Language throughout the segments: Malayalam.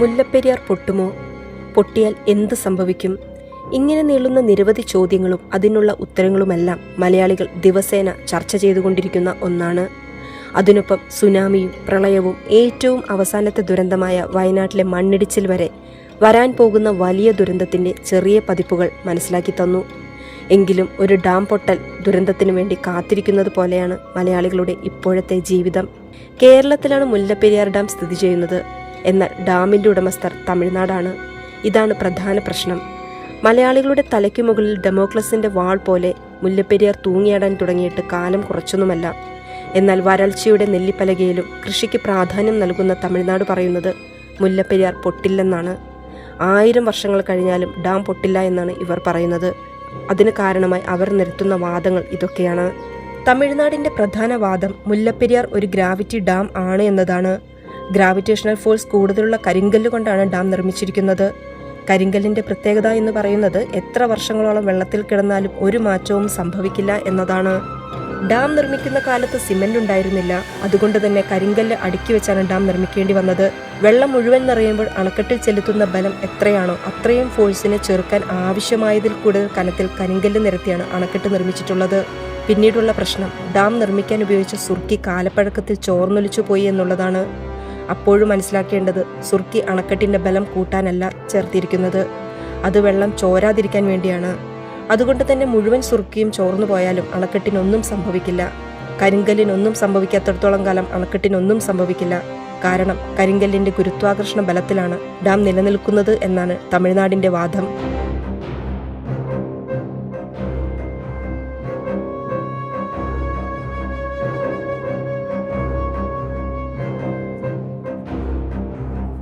മുല്ലപ്പെരിയാർ പൊട്ടുമോ? പൊട്ടിയാൽ എന്ത് സംഭവിക്കും? ഇങ്ങനെ നീളുന്ന നിരവധി ചോദ്യങ്ങളും അതിനുള്ള ഉത്തരങ്ങളുമെല്ലാം മലയാളികൾ ദിവസേന ചർച്ച ചെയ്തുകൊണ്ടിരിക്കുന്ന ഒന്നാണ്. അതിനൊപ്പം സുനാമിയും പ്രളയവും ഏറ്റവും അവസാനത്തെ ദുരന്തമായ വയനാട്ടിലെ മണ്ണിടിച്ചിൽ വരെ വരാൻ പോകുന്ന വലിയ ദുരന്തത്തിന്റെ ചെറിയ പതിപ്പുകൾ മനസ്സിലാക്കി തന്നു. എങ്കിലും ഒരു ഡാം പൊട്ടൽ ദുരന്തത്തിന് വേണ്ടി കാത്തിരിക്കുന്നത് പോലെയാണ് മലയാളികളുടെ ഇപ്പോഴത്തെ ജീവിതം. കേരളത്തിലാണ് മുല്ലപ്പെരിയാർ ഡാം സ്ഥിതി ചെയ്യുന്നത്. എന്നാൽ ഡാമിന്റെ ഉടമസ്ഥർ തമിഴ്നാടാണ്. ഇതാണ് പ്രധാന പ്രശ്നം. മലയാളികളുടെ തലയ്ക്കു മുകളിൽ ഡെമോക്ലസിന്റെ വാൾ പോലെ മുല്ലപ്പെരിയാർ തൂങ്ങിയാടാൻ തുടങ്ങിയിട്ട് കാലം കുറച്ചൊന്നുമല്ല. എന്നാൽ വരൾച്ചയുടെ നെല്ലിപ്പലകയിലും കൃഷിക്ക് പ്രാധാന്യം നൽകുന്ന തമിഴ്നാട് പറയുന്നത് മുല്ലപ്പെരിയാർ പൊട്ടില്ലെന്നാണ്. ആയിരം വർഷങ്ങൾ കഴിഞ്ഞാലും ഡാം പൊട്ടില്ല എന്നാണ് ഇവർ പറയുന്നത്. അതിന് കാരണമായി അവർ നിരത്തുന്ന വാദങ്ങൾ ഇതൊക്കെയാണ്. തമിഴ്നാടിന്റെ പ്രധാന വാദം മുല്ലപ്പെരിയാർ ഒരു ഗ്രാവിറ്റി ഡാം ആണ് എന്നതാണ്. ഗ്രാവിറ്റേഷണൽ ഫോഴ്സ് കൂടുതലുള്ള കരിങ്കല്ല് കൊണ്ടാണ് ഡാം നിർമ്മിച്ചിരിക്കുന്നത്. കരിങ്കല്ലിന്റെ പ്രത്യേകത എന്ന് പറയുന്നത് എത്ര വർഷങ്ങളോളം വെള്ളത്തിൽ കിടന്നാലും ഒരു മാറ്റവും സംഭവിക്കില്ല എന്നതാണ്. ഡാം നിർമ്മിക്കുന്ന കാലത്ത് സിമന്റ് ഉണ്ടായിരുന്നില്ല. അതുകൊണ്ട് തന്നെ കരിങ്കല്ല് അടുക്കി വെച്ചാണ് ഡാം നിർമ്മിക്കേണ്ടി വന്നത്. വെള്ളം മുഴുവൻ നിറയുമ്പോൾ അണക്കെട്ടിൽ ചെലുത്തുന്ന ബലം എത്രയാണോ അത്രയും ഫോഴ്സിനെ ചെറുക്കാൻ ആവശ്യമായതിൽ കൂടുതൽ കനത്തിൽ കരിങ്കല്ല് നിരത്തിയാണ് അണക്കെട്ട് നിർമ്മിച്ചിട്ടുള്ളത്. പിന്നീടുള്ള പ്രശ്നം ഡാം നിർമ്മിക്കാൻ ഉപയോഗിച്ച സുർക്കി കാലപ്പഴക്കത്തിൽ ചോർന്നൊലിച്ചു പോയി എന്നുള്ളതാണ്. അപ്പോഴും മനസ്സിലാക്കേണ്ടത് സുർക്കി അണക്കെട്ടിന്റെ ബലം കൂട്ടാനല്ല ചേർത്തിരിക്കുന്നത്. അത് വെള്ളം ചോരാതിരിക്കാൻ വേണ്ടിയാണ്. അതുകൊണ്ട് തന്നെ മുഴുവൻ സുറുക്കിയും ചോർന്നു പോയാലും അണക്കെട്ടിനൊന്നും സംഭവിക്കില്ല. കരിങ്കല്ലിനൊന്നും സംഭവിക്കാത്തിടത്തോളം കാലം അണക്കെട്ടിനൊന്നും സംഭവിക്കില്ല. കാരണം കരിങ്കല്ലിന്റെ ഗുരുത്വാകർഷണ ബലത്തിലാണ് ഡാം നിലനിൽക്കുന്നത് എന്നാണ് തമിഴ്നാടിന്റെ വാദം.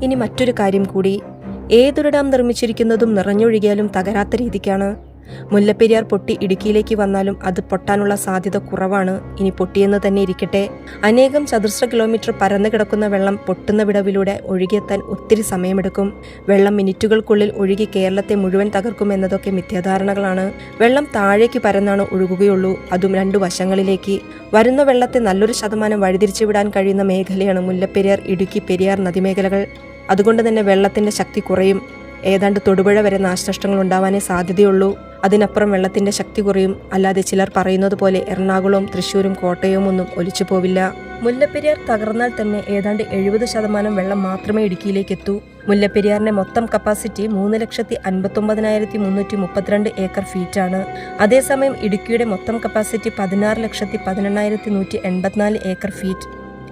ഇനി മറ്റൊരു കാര്യം കൂടി. ഏതൊരു ഡാം നിർമ്മിച്ചിരിക്കുന്നതും നിറഞ്ഞൊഴുകിയാലും തകരാത്ത രീതിക്കാണ് മുല്ലപ്പെരിയാർ പൊട്ടി ഇടുക്കിയിലേക്ക് വന്നാലും അത് പൊട്ടാനുള്ള സാധ്യത കുറവാണ്. ഇനി പൊട്ടിയെന്ന് തന്നെ ഇരിക്കട്ടെ. അനേകം ചതുർശ്ര കിലോമീറ്റർ പരന്നു കിടക്കുന്ന വെള്ളം പൊട്ടുന്ന വിടവിലൂടെ ഒഴുകിയെത്താൻ ഒത്തിരി സമയമെടുക്കും. വെള്ളം മിനിറ്റുകൾക്കുള്ളിൽ ഒഴുകി കേരളത്തെ മുഴുവൻ തകർക്കും എന്നതൊക്കെ മിഥ്യാധാരണകളാണ്. വെള്ളം താഴേക്ക് പരന്നാണ് ഒഴുകുകയുള്ളൂ. അതും രണ്ടു വശങ്ങളിലേക്ക്. വരുന്ന വെള്ളത്തെ നല്ലൊരു ശതമാനം വഴിതിരിച്ചു വിടാൻ കഴിയുന്ന മേഖലയാണ് മുല്ലപ്പെരിയാർ ഇടുക്കി പെരിയാർ നദിമേഖലകൾ. അതുകൊണ്ട് തന്നെ വെള്ളത്തിന്റെ ശക്തി കുറയും. ഏതാണ്ട് തൊടുപുഴ വരെ നാശനഷ്ടങ്ങൾ ഉണ്ടാവാനേ സാധ്യതയുള്ളൂ. അതിനപ്പുറം വെള്ളത്തിന്റെ ശക്തി കുറയും. അല്ലാതെ ചിലർ പറയുന്നത് പോലെ എറണാകുളവും തൃശ്ശൂരും കോട്ടയവും ഒന്നും ഒലിച്ചു പോവില്ല. മുല്ലപ്പെരിയാർ തകർന്നാൽ തന്നെ ഏതാണ്ട് എഴുപത് ശതമാനം വെള്ളം മാത്രമേ ഇടുക്കിയിലേക്ക് എത്തൂ. മുല്ലപ്പെരിയാറിന്റെ മൊത്തം കപ്പാസിറ്റി മൂന്ന് ലക്ഷത്തി അൻപത്തൊമ്പതിനായിരത്തി മുന്നൂറ്റി മുപ്പത്തിരണ്ട് ഏക്കർ ഫീറ്റാണ്. അതേസമയം ഇടുക്കിയുടെ മൊത്തം കപ്പാസിറ്റി പതിനാറ് ലക്ഷത്തി പതിനെണ്ണായിരത്തി നൂറ്റി എൺപത്തിനാല് ഏക്കർ ഫീറ്റ്.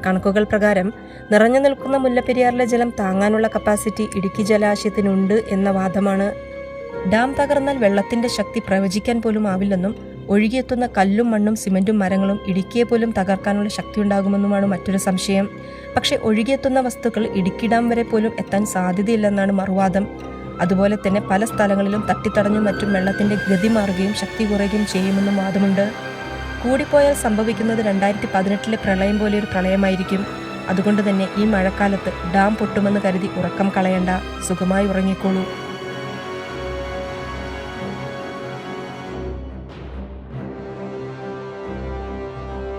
കണക്കുകൾ പ്രകാരം നിറഞ്ഞു നിൽക്കുന്ന മുല്ലപ്പെരിയാറിലെ ജലം താങ്ങാനുള്ള കപ്പാസിറ്റി ഇടുക്കി ജലാശയത്തിനുണ്ട് എന്ന വാദമാണ്. ഡാം തകർന്നാൽ വെള്ളത്തിന്റെ ശക്തി പ്രവചിക്കാൻ പോലും ആവില്ലെന്നും ഒഴുകിയെത്തുന്ന കല്ലും മണ്ണും സിമന്റും മരങ്ങളും ഇടുക്കിയെ പോലും തകർക്കാനുള്ള ശക്തി ഉണ്ടാകുമെന്നുമാണ് മറ്റൊരു സംശയം. പക്ഷെ ഒഴുകിയെത്തുന്ന വസ്തുക്കൾ ഇടുക്കി ഡാം വരെ പോലും എത്താൻ സാധ്യതയില്ലെന്നാണ് മറുവാദം. അതുപോലെ തന്നെ പല സ്ഥലങ്ങളിലും തട്ടിത്തടഞ്ഞും മറ്റും വെള്ളത്തിന്റെ ഗതി മാറുകയും ശക്തി കുറയുകയും ചെയ്യുമെന്നും വാദമുണ്ട്. കൂടിപ്പോയാൽ സംഭവിക്കുന്നത് രണ്ടായിരത്തി പതിനെട്ടിലെ പ്രളയം പോലെ ഒരു പ്രളയമായിരിക്കും. അതുകൊണ്ട് തന്നെ ഈ മഴക്കാലത്ത് ഡാം പൊട്ടുമെന്ന് കരുതി ഉറക്കം കളയേണ്ട. സുഖമായി ഉറങ്ങിക്കോളൂ.